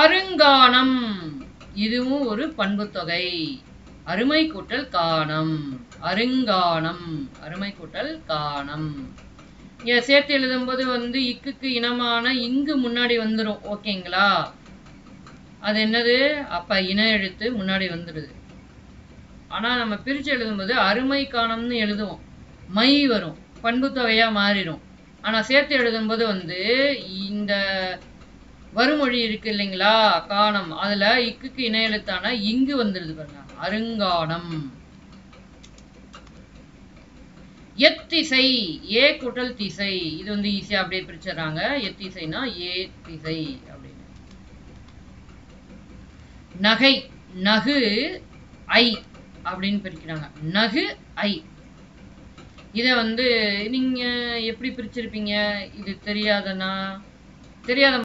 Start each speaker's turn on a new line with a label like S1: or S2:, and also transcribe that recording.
S1: அருங்கானம் இதுவும் ஒரு பண்புத்தொகை. அருமை கூட்டல் காணம். அருங்கானம் அருமை கூட்டல் காணம். இங்க சேர்த்து எழுதும்போது வந்து இக்குக்கு இனமான இங்கு முன்னாடி வந்துடும் ஓகேங்களா? அது என்னது? அப்ப இன எழுத்து முன்னாடி வந்துடுது ஆனா நம்ம பிரிச்சு எழுதும்போது அருமை காணம்னு எழுதுவோம். மை வரும். பண்புத்தொகையா மாறிடும் ஆனா சேர்த்து எழுதும்போது வந்து இந்த வருமொழி இருக்கு இல்லைங்களா? காணம். அதுல இக்குக்கு இணையெழுத்தான எழுத்தான இங்கு வந்துடுது பாருங்க. அருங்காணம். எத்திசை ஏ குடல் திசை. இது வந்து ஈஸியா அப்படியே பிரிச்சிடுறாங்க. எத்திசைனா ஏ திசை அப்படின்னு. நகை நகு ஐ அப்படின்னு பிரிக்கிறாங்க. நகு ஐ. இதை வந்து நீங்க எப்படி பிரிச்சிருப்பீங்க? இது தெரியாதனா? தெரியாத